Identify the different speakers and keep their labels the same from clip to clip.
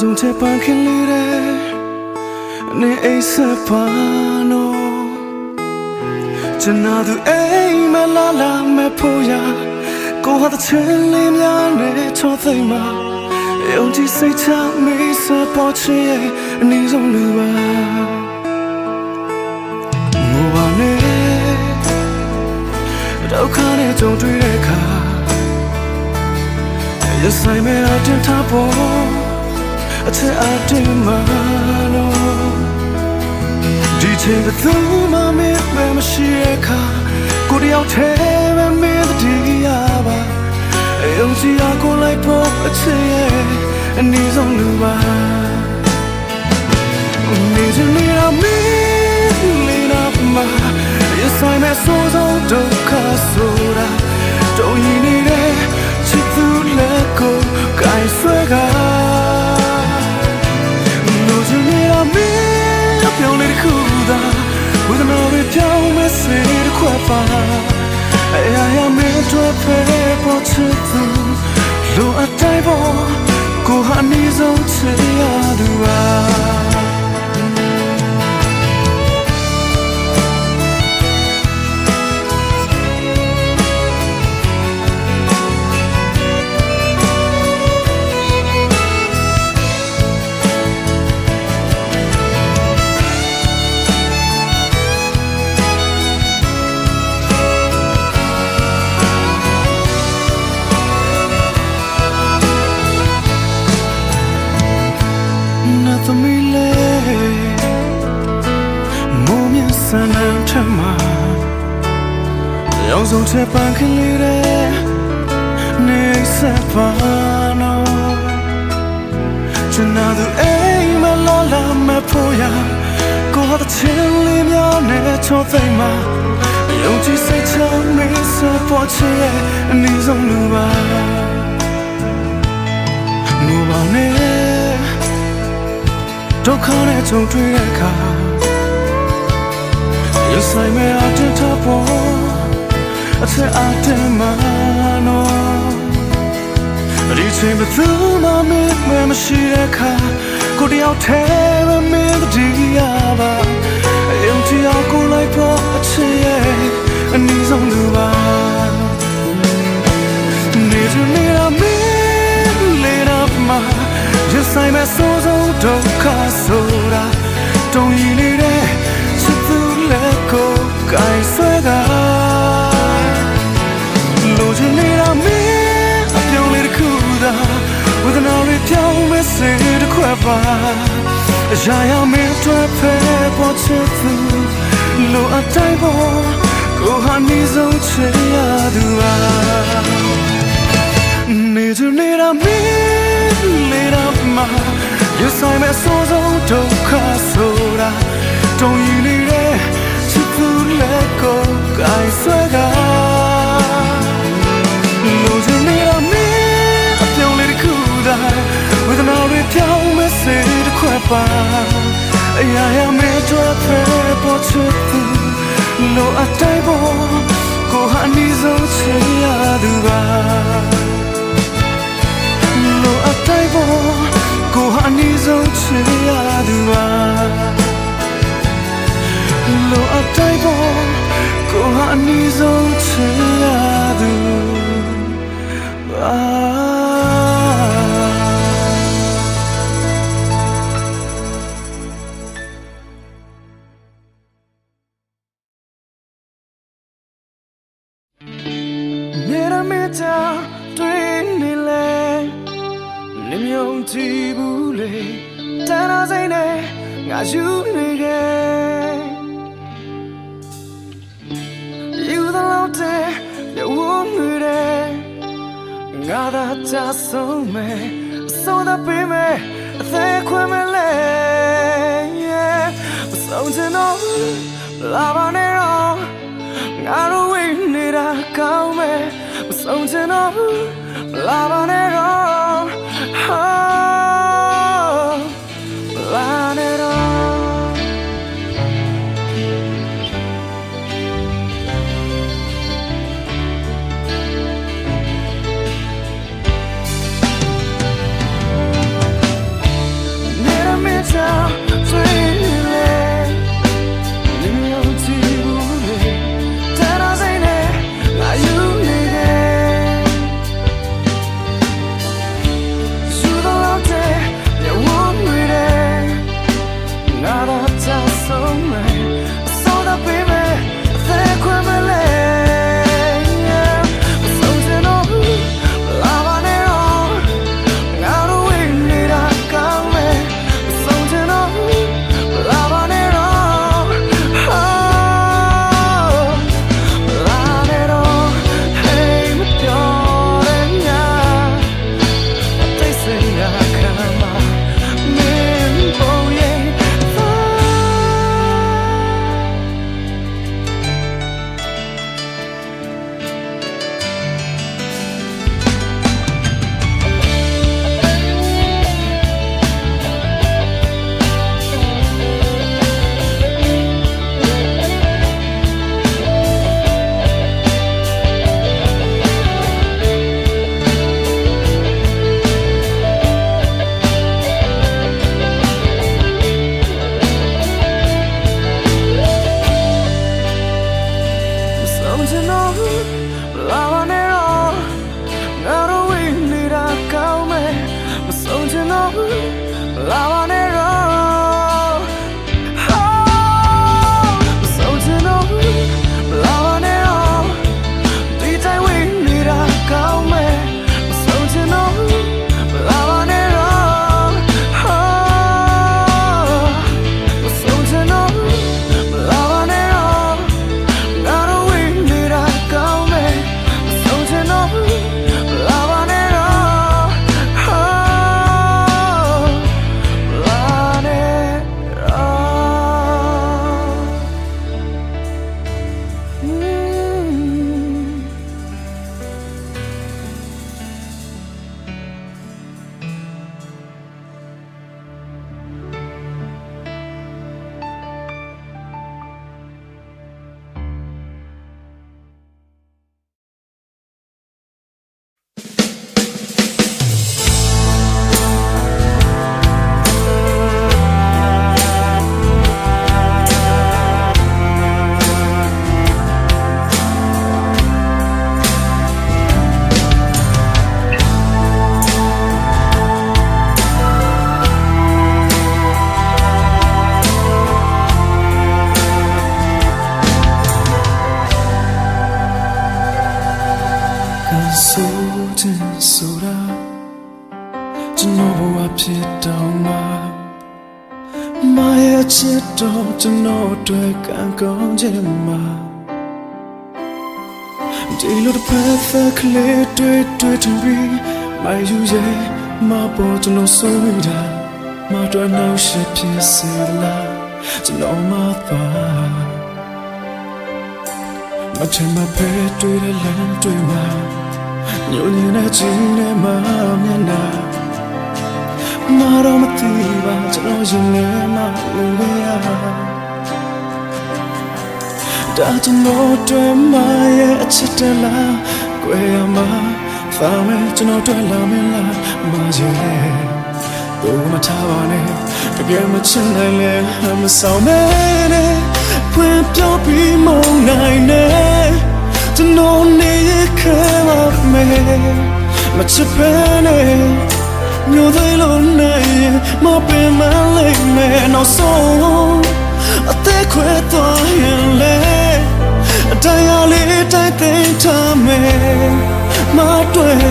Speaker 1: ဆုံးချက်ပန်းခင်လေးတဲ့နေအိမ်ဆက်ပါနော်ကျွန်တော်သူအိမ်မလာလာမဖို့ရကိုဟာတဲ့ချင်းလေးများနဲ့ချောသိမ်းမှာယုံကြည်စိတ်ချမေးစပေါ်ချင်ရဲ့အနည်းဆုံးလူပါငိုပါနဲ့ဒုက္ခနဲ့ကြုံတွေ့တဲ့အခါရဆိုင်မဲ့အတင်ထားဖို့ အထက်အတင်မှာလို့ဒီချိန်ကသူမမင်းပဲမရှိတဲ့အခါကိုတယောက်တည်းပဲမင်းတည်းရပါယုံကြည်အားကိုလိုက်ဖို့အချစ်ရဲ့အနည်းဆုံးလူပါနေချင်နေတာမင်းလေးနာမှာရဆိုင်မဲ့ဆိုးဆုံးဒုက္ခဆိုတာတော့ရင်းနေတဲ့ချ ရောင်စုံချက်ပန်းကလေးတဲ့နေဆက်ပါနော်ကျွန်တော်တို့အိမ်မလာလာမဖို့ရကိုဟာတဲ့ချင်းလေးများနဲ့ချောသိမ်းမှာယုံကြည်စိတ်ချမေးစပေါ်ချင်အနည်းဆုံးလူပါငိုပါနဲ့ဒုက္ခနဲ့ကြုံတွေ့တဲ့အခါရဆိုင်မဲ့အတထပေါ် အထက်အတင်မနော်ဒီချိန်ဘသူမှမင်းမမရှိတဲ့အခါကိုတယောက်တည်းပဲမင်းတည်းရပါအယုံကြည်အောင်ကိုလိုက်ပေါ်အချစ်ရဲ့အနည်းဆုံးလူပါနေချင်နေတာမင်းလေးတော့မှာရဆိုင်မဲ့စိုးစိုးဒုက္ခဆိုတာတုံ့ရင်နေတဲ့ချစ်သူလက်ကိုကိုင်ဆွဲက တစ်ခွက်ပါအရာရာမင်းတွေ့ဖဲပေါ်ချစ်သူလိုအပ်တိုင်းပေါ်ကိုဟာနေဆုံးချင်ရသူပါနေသူနေတာမင်းနေတာမှာရဆိုင်မဲ့စိုးဆုံးဒုက္ခဆိုတာတုံ့ရင်နေတဲ့ချစ်သူလက်ကိုကိုင်ဆွဲက ပါအရာရာမင်းတို့ဖဲပေါ်ချစ်သူလို့အတိုင်းပေါ်ကိုဟာအနည်းဆုံးချင်ရသူပါလိုအပ်တိုင်းပေါ်ကိုဟာအနည်းဆုံးချင်ရသူပါလိုအပ်တိုင်းပေါ်ကိုဟာအနည်းဆုံးချင်ရသူပါ နေရမေတာတွေ့နေလေနေမြုံကြည့်ဘူးလေတန်းတော်စိမ့်နဲ့ငါယူနေခဲ့ယူသလောက်တည်းရဝန်းနေတယ်ငါသာချဆုံးမယ်အစိုးရပေးမယ်အသေးခွင့်မလဲ yeah မဆုံးချင်တော့လာပါနဲ့တော့ ငါတို့ဝိနေတာကောင်းမယ်မဆုံးချင်တော့လာပါနဲ့တော့ဟာ ရဲ့ချစ်တော့ကျွန်တော်အတွက်ကံကောင်းခြင်းမှာဒီလိုတစ်ဖက်ဖက်ကလေးတွေ့တွေ့တူပြီးမယူရဲ့မပေါ်ကျွန်တော်ဆိုမိတာမတော်နောက်ရှိဖြစ်စေလားကျွန်တော်မပါမချင်မပဲတွေ့တဲ့လမ်းတွေ့မှာညဉ့်ညင်တဲ့ချင်းနဲ့မမျက်နှာ မတော်မသိပါကျွန်တော်ရင်ထဲမှာလူပဲရဒါကျွန်တော်တွေ့မရဲ့အချစ်တလားကွယ်ရမှာသာမဲကျွန်တော်တွေ့လာမလားမရဲ့တို့မထားပါနဲ့တကယ်မချင်နိုင်လဲမဆောင်မဲနဲ့ဖွင့်ပြောပြီးမုန်းနိုင်နဲ့ကျွန်တော်နေရခဲပါမယ်မချစ်ပဲနဲ့ မျိုးသေးလို့နိုင်မပင်မလိမ့်မယ်နောက်ဆုံးအသက်ခွဲသွားရင်လေအတရားလေးတိုက်သိမ်းထားမယ်မတွေ့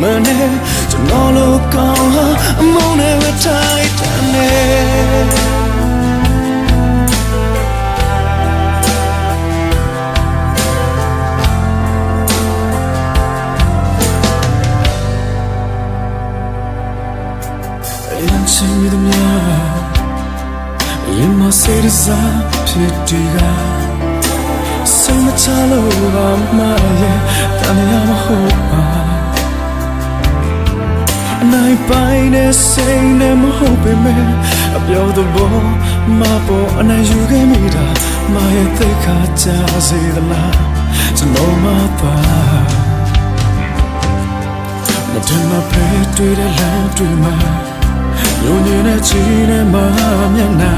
Speaker 1: မနဲ့ကျွန်တော်လိုကောင်းဟာအမုန်းနဲ့ပဲတိုက်တန် နဲ့စိတ်နဲ့မဟုတ်ပေမဲ့အပြောသဘောမပေါ်အနိုင်ယူခဲ့မိတာမရဲ့သိခါကြစေသလားကျွန်တော်မပါမထင်မဖဲတွေ့တဲ့လမ်းတွေ့မှာညဉ့်ညင်တဲ့ချီနဲ့မမျက်နှာ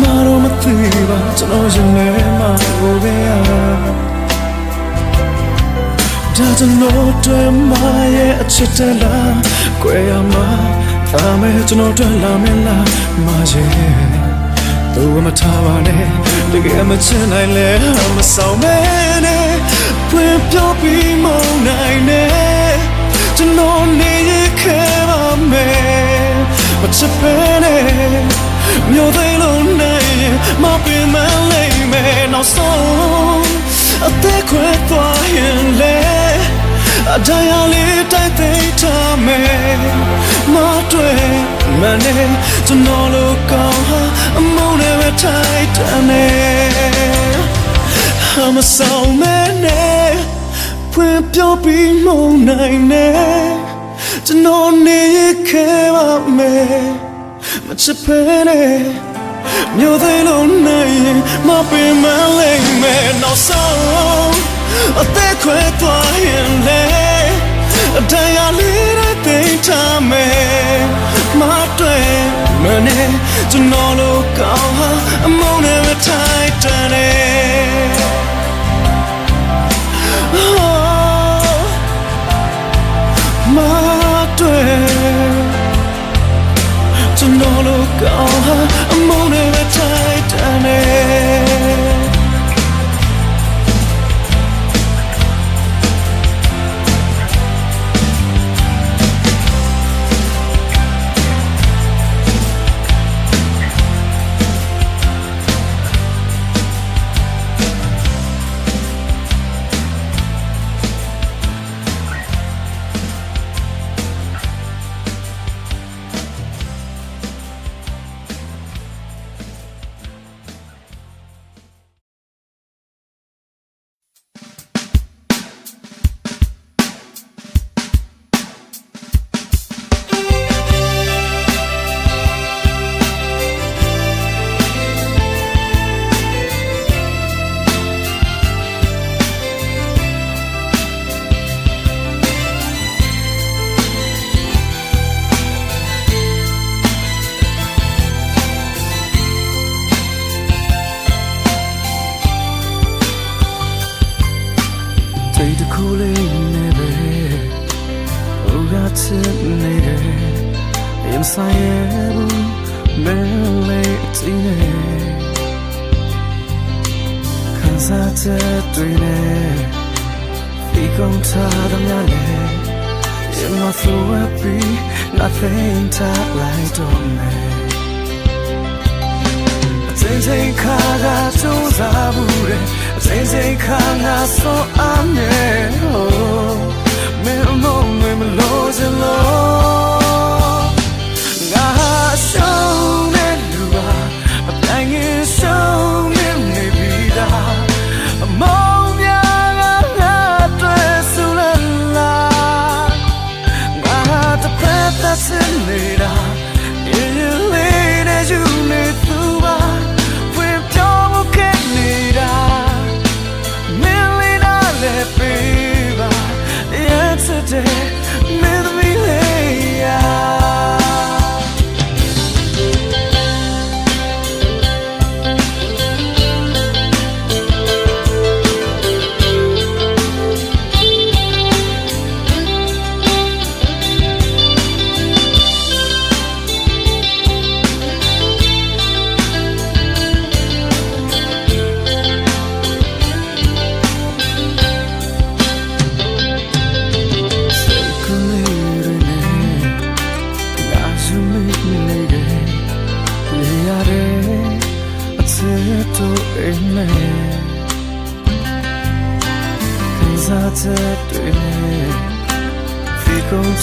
Speaker 1: မတော်မသိပါကျွန်တော်ရင်ထဲမှာဟိုပဲရဒါကျွန်တော်တွေ့မရဲ့အချစ်တလား ကွယ်ရမှာဒါမဲ့ကျွန်တော်တွေ့လာမလားမရဲ့သူမထားပါနဲ့တကယ်မချင်နိုင်လဲမဆောင်မဲနဲ့ဖွင့်ပြောပြီးမုန်းနိုင်နဲ့ကျွန်တော်နေရခဲပါမယ်မချစ်ပဲနဲ့မျိုးသိလို့နိုင်မပင်မလိမ့်မယ်နောက်ဆုံးအသက်ခွဲသွားရင်လေ အတရားလေးတိုက်သိမ်းထားမယ်မတွေ့မနဲ့ကျွန်တော်လိုကောင်းဟာအမုန်းနဲ့ပဲထိုက်တန်နေ I'm a soul man ဖွင့်ပြောပြီးမုန်းနိုင်နဲ့ကျွန်တော်နေခဲ့ပါမယ်မချစ်ဖဲနဲ့မျိုးသေးလုံးနိုင်မပင်မလိမ့်မယ်နောက်ဆုံးအသက်ခွဲ သွားရင်လေတရားလေးတွေသိထားမယ်မတွေ့မနဲ့ကျွန်တော်လိုကောင်းဟာအမုန်းနဲ့ထိုက်တန်နေမတွေ့ကျွန်တော်လိုကောင်း ဆိုင်ရဘူးမဲလေးတင်းနေခံစားချက်တွေနဲ့ဒီကုန်ထားတော့များလေ You're not so happy nothing to like on me အချိန်ချိန်ခါကစူးစားဘူးတဲ့အချိန်ချိန်ခါငါစောအားနဲ့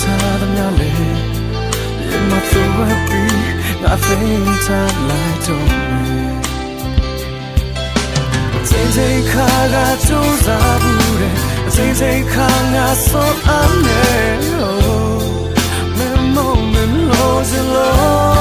Speaker 1: ထားသမျှလေရင်မဆိုရပြီးငါသိထားလိုက်တော့မယ်ချိန်ချိန်ခါကကြိုးစားဘူးတဲ့အချိန်ချိန်ခါငါဆုံးအမ်းနေလို့ memory လို့စလို့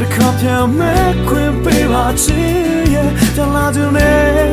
Speaker 1: တစ်ခါပြန်မဲ့ခွင့်ပေးပါချင်ရဲ့ပြန်လာခြင်းနဲ့